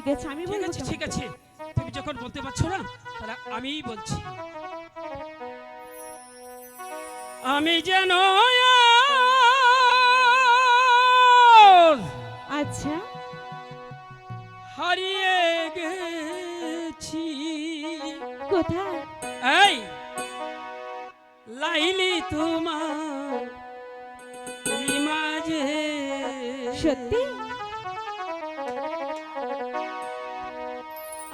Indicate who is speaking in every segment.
Speaker 1: ঠিক আছে আমি বলি ঠিক
Speaker 2: আছে। তুমি যখন বলতে পারছ না তাহলে আমি বলছি। আমি যেন
Speaker 1: আচ্ছা।
Speaker 2: হারিয়ে গেছি।
Speaker 1: কোথায়?
Speaker 2: এই লাইলি তোমার
Speaker 1: সত্যি?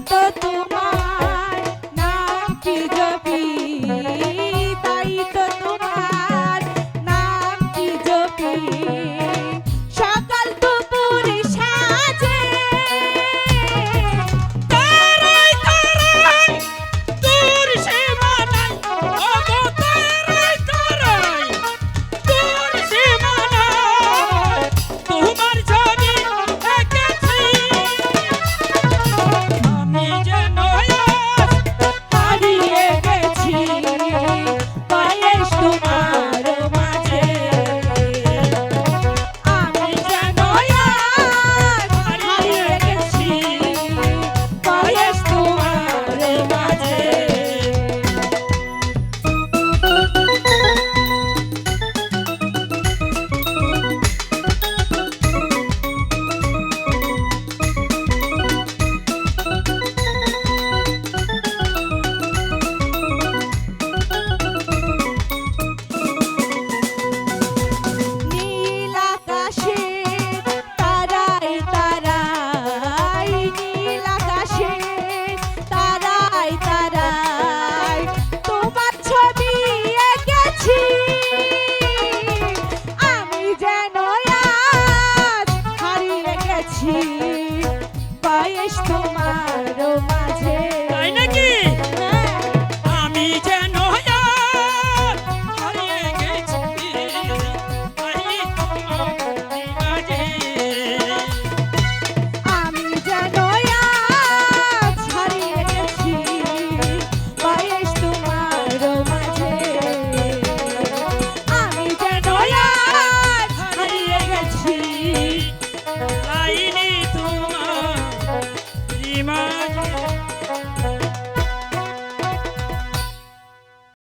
Speaker 1: তো বয়স তোমার।